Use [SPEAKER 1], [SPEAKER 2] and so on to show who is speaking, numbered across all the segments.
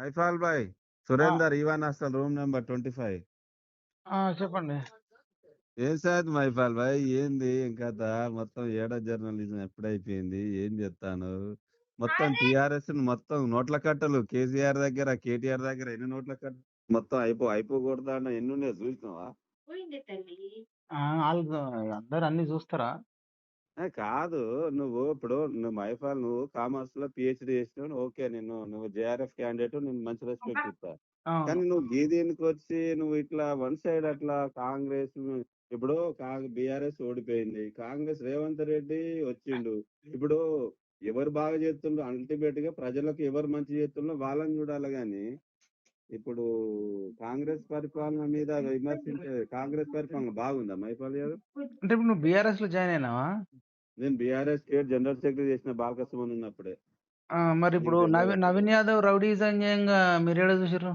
[SPEAKER 1] హైఫాల్ బాయ్ Surender ఈవాన్ hostel room number twenty five.
[SPEAKER 2] ఆ, చెప్పండి.
[SPEAKER 1] ఏం సార్ మైఫాల్ బాయ్ ఏంది? ఇంకా మొత్తం ఏడో జర్నలిజం ఎప్పుడైపోయింది? ఏం చెప్తాను మొత్తం టిఆర్ఎస్ మొత్తం నోట్ల కట్టలు. కేసీఆర్ దగ్గర కేటీఆర్ దగ్గర ఎన్ని నోట్ల కట్టలు మొత్తం అయిపో అయిపోకూడదా అన్న ఎన్ని ఉన్నాయి? చూసినావా?
[SPEAKER 2] అందరు అన్ని చూస్తారా?
[SPEAKER 1] కాదు. నువ్వు ఇప్పుడు నువ్వు మైఫాల్ నువ్వు కామర్స్లో పిహెచ్డి చేసినావు ఓకే. నేను నువ్వు జేఆర్ఎఫ్ క్యాండిడేట్ నేను మంచి రెస్పెక్ట్ ఇస్తా.
[SPEAKER 2] అవును.
[SPEAKER 1] కానీ నువ్వు గీదీనికి వచ్చి నువ్వు ఇట్లా వన్ సైడ్ అట్లా కాంగ్రెస్ ఇప్పుడు బీఆర్ఎస్ ఓడిపోయింది. కాంగ్రెస్ రేవంత్ రెడ్డి వచ్చిండు. ఇప్పుడు ఎవరు బాగా చేస్తుండ్రు? అల్టిమేట్గా ప్రజలకు ఎవరు మంచి చేస్తుండ్రో వాళ్ళని చూడాలి గాని ఇప్పుడు కాంగ్రెస్ పరిపాలన మీద విమర్శించే కాంగ్రెస్ పరిపాలన బాగుందా? మైపాల్ గారు?
[SPEAKER 2] అంటే ఇప్పుడు నువ్వు బీఆర్ఎస్లో జాయిన్ అయినావా?
[SPEAKER 1] నేను బీఆర్ఎస్ స్టేట్ జనరల్ సెక్రటరీ చేసిన బాలకృష్ణ ఉన్నప్పుడే.
[SPEAKER 2] మరి ఇప్పుడు నవీన్. నవీన్ యాదవ్ రౌడీజంగా మీరు ఏడ చూసారు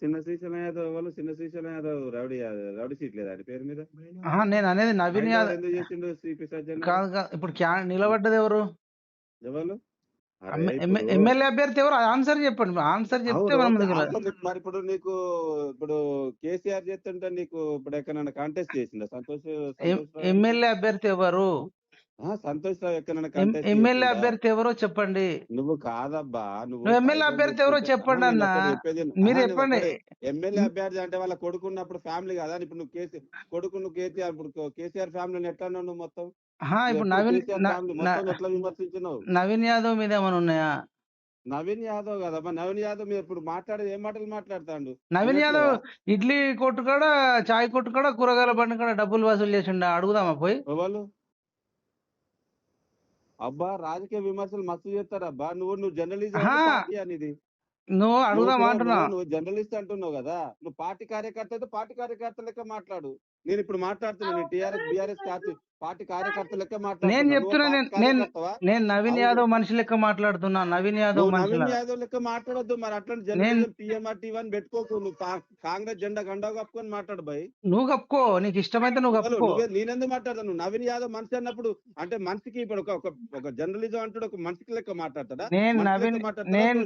[SPEAKER 1] చిన్న శ్రీశైలం యాదవ్ వాళ్ళు చిన్న Srisailam Yadav rowdy Yadav rowdy sheet లేదా పేరు మీద?
[SPEAKER 2] నేను అనేది నవీన్ యాదవ్
[SPEAKER 1] ఎందుకు చేసిండు సిపి సజ్జన్
[SPEAKER 2] కాదు కాదు ఇప్పుడు క్యా నిలబడ్డది ఎవరు?
[SPEAKER 1] ఎవరు?
[SPEAKER 2] ఎమ్మెల్యే అభ్యర్థి ఎవరు? ఆన్సర్ చెప్పండి ఆన్సర్ చెప్తే
[SPEAKER 1] మరి ఇప్పుడు నీకు ఇప్పుడు కేసీఆర్ చేస్తుంటే నీకు ఇప్పుడు ఎక్కడైనా కాంటెస్ట్ చేసిందా సంతోష్?
[SPEAKER 2] ఎమ్మెల్యే అభ్యర్థి ఎవరు?
[SPEAKER 1] సంతోష్ రావు ఎక్కడైనా
[SPEAKER 2] ఎం-
[SPEAKER 1] contest
[SPEAKER 2] ఎమ్మెల్యే? అభ్యర్థి ఎవరో చెప్పండి.
[SPEAKER 1] నువ్వు కాదబ్బా నువ్వు
[SPEAKER 2] ఎమ్మెల్యే అభ్యర్థి ఎవరో చెప్పండి అన్న. మీరు చెప్పండి.
[SPEAKER 1] ఎమ్మెల్యే అభ్యర్థి అంటే వాళ్ళ కొడుకున్నప్పుడు ఫ్యామిలీ కదా? ఇప్పుడు నువ్వు కేసీ కొడుకు నువ్వు కేసీఆర్ ఇప్పుడు కేసీఆర్ ఫ్యామిలీని ఎట్లా నువ్వు మొత్తం?
[SPEAKER 2] ఇప్పుడు నవీన్
[SPEAKER 1] ఫ్యామిలీ
[SPEAKER 2] నవీన్ యాదవ్ మీద ఏమైనా ఉన్నాయా?
[SPEAKER 1] నవీన్ యాదవ్ కదమ్మా నవీన్ యాదవ్ మీరు ఇప్పుడు మాట్లాడేది ఏం మాటలు మాట్లాడతాడు?
[SPEAKER 2] నవీన్ యాదవ్ ఇడ్లీ కొట్టు కాడ చాయ్ కొట్టు కాడ కూరగాయల బండి కాడ డబ్బులు వసూలు చేసిండ? అడుగుదామా పోయి?
[SPEAKER 1] ఎవరు? అబ్బా రాజకీయ విమర్శలు మస్తు చేస్తారబ్బా. నువ్వు నువ్వు జర్నలిజం
[SPEAKER 2] ఆహా.
[SPEAKER 1] పార్టీ అనేది
[SPEAKER 2] నువ్వు అడుగుదామా
[SPEAKER 1] నువ్వు-
[SPEAKER 2] అంటున్నా
[SPEAKER 1] నువ్వు- నువ్వు జర్నలిస్ట్ అంటున్నావు కదా. నువ్వు పార్టీ కార్యకర్త అయితే పార్టీ కార్యకర్త లెక్క మాట్లాడు. నేను ఇప్పుడు మాట్లాడుతున్నాను టీఆర్ఎస్ బీఆర్ఎస్ పార్టీ పార్టీ కార్యకర్త లెక్క మాట్లాడుతున్నా.
[SPEAKER 2] నేను చెప్తున్నా, నేను- నేను- నవీన్. యాదవ్ మనిషి లెక్క మాట్లాడుతున్నా నవీన్ యాదవ్
[SPEAKER 1] నవీన్ యాదవ్ లెక్క మాట్లాడొద్దు మరి అట్లాంటి జర్నలిజం పిఎంఆర్ టీవీ అని పెట్టుకోకు నువ్వు కాంగ్రెస్ జెండా గండా కప్పుకొని మాట్లాడు భయ్
[SPEAKER 2] నువ్వు కప్పుకో నీకు ఇష్టమైతే నువ్వు? కప్పుకో
[SPEAKER 1] నేనెందుకు మాట్లాడతాను నవీన్ యాదవ్ మనిషి అన్నప్పుడు అంటే మనిషికి ఇప్పుడు ఒక ఒక- జర్నలిజం అంటాడు ఒక మనిషికి లెక్క మాట్లాడతాడా
[SPEAKER 2] నేను నవీన్? నేను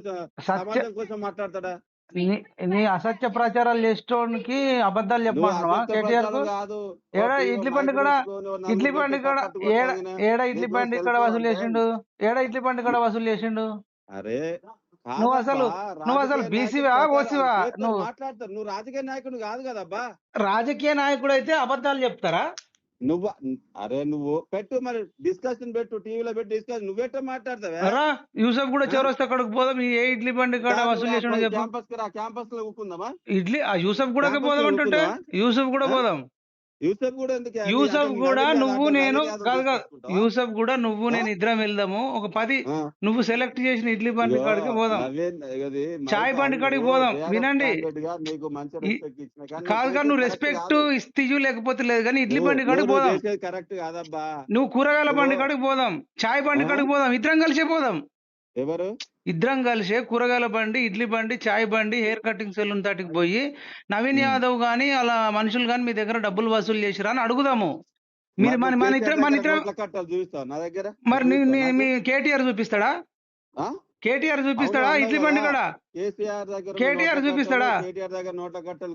[SPEAKER 1] సమాజం కోసం మాట్లాడతాడా
[SPEAKER 2] నీ- నీ అసత్య ప్రచారాలు చేసేటోనికి అబద్ధాలు
[SPEAKER 1] నువ్వు
[SPEAKER 2] చెప్పమంటున్నావా?
[SPEAKER 1] అసత్య
[SPEAKER 2] కేటీఆర్కు
[SPEAKER 1] ప్రచారం కాదు.
[SPEAKER 2] ఏడా ఇడ్లీ
[SPEAKER 1] మైక్
[SPEAKER 2] బండి కూడా
[SPEAKER 1] పెట్టుకొని ఓ నలుగురు
[SPEAKER 2] ఇడ్లీ
[SPEAKER 1] పెట్టి
[SPEAKER 2] కూడా ఏడ ఇడ్లీ
[SPEAKER 1] నీకు
[SPEAKER 2] బండి ఇక్కడ
[SPEAKER 1] సెల్
[SPEAKER 2] వసూలు చేసిండు? ఏడ ఇడ్లీ బండి ఇక్కడ వసూలు చేసిండు?
[SPEAKER 1] అరే
[SPEAKER 2] నువ్వు అసలు- నువ్వు అసలు
[SPEAKER 1] రాజకీయ
[SPEAKER 2] బీసీవా,
[SPEAKER 1] నాయకుడు
[SPEAKER 2] ఓసీవా?
[SPEAKER 1] ప్రచారం
[SPEAKER 2] నువ్వు-
[SPEAKER 1] మాట్లాడతారు నువ్వు రాజకీయ నాయకుడు కాదు కదబ్బా.
[SPEAKER 2] రాజకీయ నాయకుడు అయితే అబద్ధాలు చెప్తారా?
[SPEAKER 1] నువ్వు అరే నువ్వు పెట్టు మరి డిస్కషన్ పెట్టు టీవీలో పెట్టి డిస్కషన్ నువ్వెట్ట మాట్లాడతావా?
[SPEAKER 2] యూసఫ్ కూడా చౌరస్తా అక్కడికి పోదాం ఈ ఏ ఇడ్లీ బండి
[SPEAKER 1] క్యాంపస్ రా క్యాంపస్లో ఊపుకుందామా
[SPEAKER 2] ఇడ్లీ ఆ యూసఫ్ కూడా పోదాం అంటుంటే? యూసఫ్ కూడా
[SPEAKER 1] ఆ?
[SPEAKER 2] పోదాం.
[SPEAKER 1] యూసఫ్ కూడా ఎందుకు?
[SPEAKER 2] యూసఫ్ నువ్వు నేను కాదు? యూసఫ్ కూడా నువ్వు? నేను ఇద్దరం వెళ్దాము ఒక పది. నువ్వు సెలెక్ట్ చేసిన ఇడ్లీ బండి కాడికి పోదాం చాయ్ బండి కాడికి పోదాం. వినండి. కాదు
[SPEAKER 1] నువ్వు
[SPEAKER 2] కాదు నువ్వు రెస్పెక్ట్
[SPEAKER 1] కాదు.
[SPEAKER 2] ఇస్తీజు లేకపోతే లేదు కానీ ఇడ్లీ బండి కాడికి పోదాం
[SPEAKER 1] కరెక్ట్ కాదబ్బా
[SPEAKER 2] నువ్వు కూరగాయల బండి కాడికి పోదాం చాయ్ బండి? కాడికి పోదాం ఇద్దరం కలిసే పోదాం
[SPEAKER 1] ఎవరు
[SPEAKER 2] ఇద్దరం కలిసే కూరగాయల బండి ఇడ్లీ బండి చాయ్ బండి హెయిర్ కటింగ్ సెలూన్ తటికి పోయి నవీన్. యాదవ్ గాని అలా మనుషులు గాని మీ దగ్గర డబ్బులు వసూలు చేసిరా అని అడుగుదాము మీరు మన మన ఇద్దరం మన ఇద్దరం
[SPEAKER 1] నోట్ల కట్టాలు చూపిస్తావు నా దగ్గర
[SPEAKER 2] మరి? మీ కేటీఆర్ చూపిస్తాడా? కేటీఆర్ చూపిస్తాడా ఇడ్లీ బండి. కాడ
[SPEAKER 1] కేసీఆర్ దగ్గర ఉన్న
[SPEAKER 2] కేటీఆర్ చూపిస్తాడా?
[SPEAKER 1] కేటీఆర్ దగ్గర నోట్ల కట్టలు?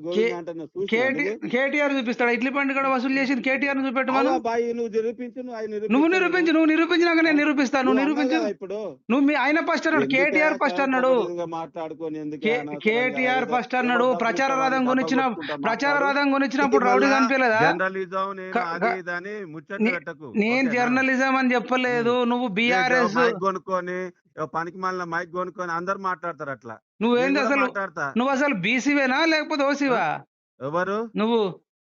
[SPEAKER 2] కేటీఆర్ చూపిస్తాడా? ఇడ్లీ బండి కాడ వసూలు చేసింది కేటీఆర్ చూపెట్టమను
[SPEAKER 1] అవునా బాయ్ నువ్వు నిరూపించు నువ్వు
[SPEAKER 2] నువ్వు
[SPEAKER 1] నిరూపిస్తావు
[SPEAKER 2] నిరూపించు నువ్వు నిరూపించినాక నేను నిరూపిస్తాను నువ్వు నిరూపించు.
[SPEAKER 1] ఇప్పుడు.
[SPEAKER 2] నువ్వు మీ ఆయన ఫస్ట్ అన్నాడు కేటీఆర్ ఫస్ట్ అన్నాడు.
[SPEAKER 1] మాట్లాడుకొని
[SPEAKER 2] కేటీఆర్ ఫస్ట్ అన్నాడు ప్రచార రథం కొనిచ్చిన ప్రచార. రథం కొనిచ్చినప్పుడు రౌడీ కనిపించలేదా
[SPEAKER 1] నేను?
[SPEAKER 2] జర్నలిజం అని చెప్పలేదు నువ్వు బీఆర్ఎస్
[SPEAKER 1] కొనుక్కొని పనికి మళ్ళీ మైక్ కొనుక్కొని అందరు మాట్లాడతారు అట్లా.
[SPEAKER 2] నువ్వేంది అసలు నువ్వు అసలు బీసీవేనా లేకపోతే ఓసీవా
[SPEAKER 1] ఎవరు?
[SPEAKER 2] నువ్వు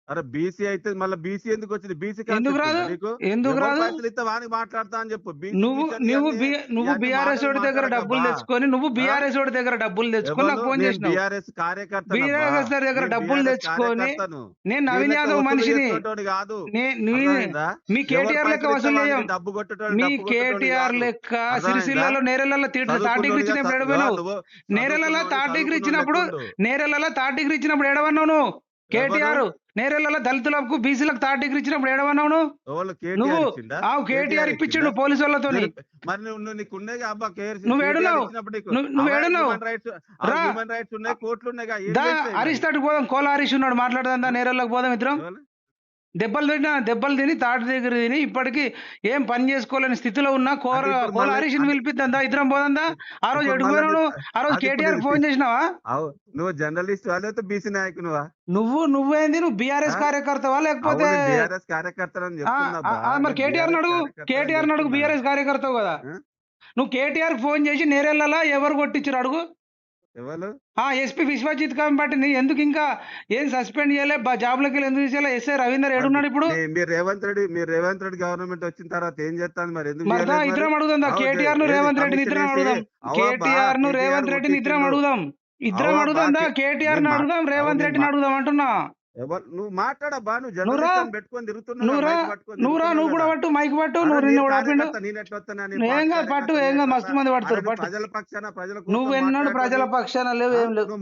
[SPEAKER 1] అరే బీసీ అయితే మళ్ళీ బీసీ ఎందుకు వచ్చింది బీసీ
[SPEAKER 2] ఎందుకు రాదు? ఎందుకు రాదు?
[SPEAKER 1] వానికి మాట్లాడతా అని చెప్పు.
[SPEAKER 2] నువ్వు నువ్వు నువ్వు బీఆర్ఎస్ వాడి దగ్గర డబ్బులు. తెచ్చుకొని నువ్వు బీఆర్ఎస్ వాడి దగ్గర డబ్బులు తెచ్చుకొని నాకు ఫోన్ చేసినావు.
[SPEAKER 1] బీఆర్ఎస్ కార్యకర్త
[SPEAKER 2] BRS దగ్గర డబ్బులు తెచ్చుకొని నేను నవీన్ యాదవ్ మనిషిని.
[SPEAKER 1] కాదు?
[SPEAKER 2] మీ కేటీఆర్ లెక్క వసూలు చేయం.
[SPEAKER 1] డబ్బు కొట్టేటోడు,
[SPEAKER 2] మీ కేటీఆర్. లెక్క? సిరిసిల్లలో నేరెలలో థర్డ్ డిగ్రీ ఇచ్చినప్పుడు ఎడవన్నావు నేరెలలో
[SPEAKER 1] చదువుకున్నోడు
[SPEAKER 2] థర్డ్ డిగ్రీ ఇచ్చినప్పుడు. నేరెలలో థర్డ్ డిగ్రీ ఇచ్చినప్పుడు ఎడవన్నావు నువ్వు? కేటీఆర్ నేరేళ్ళలో దళితులకు బీసీలకు థర్డ్ డిగ్రీ ఇచ్చినప్పుడు ఏడవన్నావు నువ్వు ఆ కేటీఆర్ ఇప్పించిండు? పోలీసు
[SPEAKER 1] మరి నువ్వు
[SPEAKER 2] ఏడున్నావు? ఏడున్నావు? హరీష్ పోదాం కోల హరీష్ ఉన్నాడు మాట్లాడదా నేరేళ్ళకి పోదాం ఇద్దరం. దెబ్బలు తిన్నా దెబ్బలు తిని తాటి దగ్గర తిని ఇప్పటికి ఏం పని చేసుకోలేని స్థితిలో ఉన్న కోర కోల హరీష్ని పిలిపిద్దా ఇద్దరం పోదా ఆ రోజు
[SPEAKER 1] ఇప్పుడు
[SPEAKER 2] ఎడుగు
[SPEAKER 1] మళ్ళీ-
[SPEAKER 2] పోయినావు ఆ రోజు కేటీఆర్ ఫోన్ చేసినావా?
[SPEAKER 1] నువ్వు జర్నలిస్ట్ లేకపోతే బీసీ నాయకునువా
[SPEAKER 2] నువ్వు నువ్వేంది? నువ్వు బీఆర్ఎస్? కార్యకర్తవా లేకపోతే మరి కేటీఆర్ నడుగు కేటీఆర్ నడుగు బీఆర్ఎస్ కార్యకర్తవు కదా? నువ్వు కేటీఆర్ ఫోన్ చేసి నేరేళ్ళలా? ఎవరు కొట్టించారు? అడుగు.
[SPEAKER 1] ఎవరు?
[SPEAKER 2] ఎస్పీ విశ్వజిత్ కాబట్టి ఎందుకు ఇంకా? ఏం సస్పెండ్ చేయలే? బ- జాబ్లోకి వెళ్ళి ఎందుకు తీసేయాలి? ఎస్ఐ రవీందర్ ఏడున్నాడు ఇప్పుడు?
[SPEAKER 1] మీరు రేవంత్ రెడ్డి మీరు రేవంత్ రెడ్డి గవర్నమెంట్ వచ్చిన తర్వాత ఏం చేస్తాను మరి? ఎందుకు?
[SPEAKER 2] ఇద్దరం అడుగుదాం
[SPEAKER 1] కేటీఆర్ను
[SPEAKER 2] రేవంత్ రెడ్డిని ఇద్దరం
[SPEAKER 1] వేసి,
[SPEAKER 2] అడుగుదాం.
[SPEAKER 1] కేటీఆర్ను
[SPEAKER 2] రేవంత్ రెడ్డిని ఇద్దరం
[SPEAKER 1] కొట్టిండు.
[SPEAKER 2] అడుగుదాం. ఇద్దరం అడుగుదాం
[SPEAKER 1] కేటీఆర్ను
[SPEAKER 2] అడుగుదాం రేవంత్ రెడ్డిని అడుగుదాం అంటున్నా.
[SPEAKER 1] ఎవరు నువ్వు మాట్లాడబ్బా నువ్వు. జర్నలిస్ట్ పెట్టుకొని తిరుగుతున్నావు
[SPEAKER 2] నువ్వు రా
[SPEAKER 1] మైక్ పట్టుకొని
[SPEAKER 2] నువ్వు కూడా. పట్టు మైక్ పట్టు నువ్వు నిన్న కూడా
[SPEAKER 1] నేను ఎట్లా వస్తానా? నీ
[SPEAKER 2] ఏం
[SPEAKER 1] పార్టీ
[SPEAKER 2] కాదు పట్టు ఏం కాదు మస్తు మంది పడతారు
[SPEAKER 1] ప్రజల పక్షాన ప్రజల
[SPEAKER 2] నువ్వు ఎన్నోడు. ప్రజల పక్షాన లేవు ఏం లేవు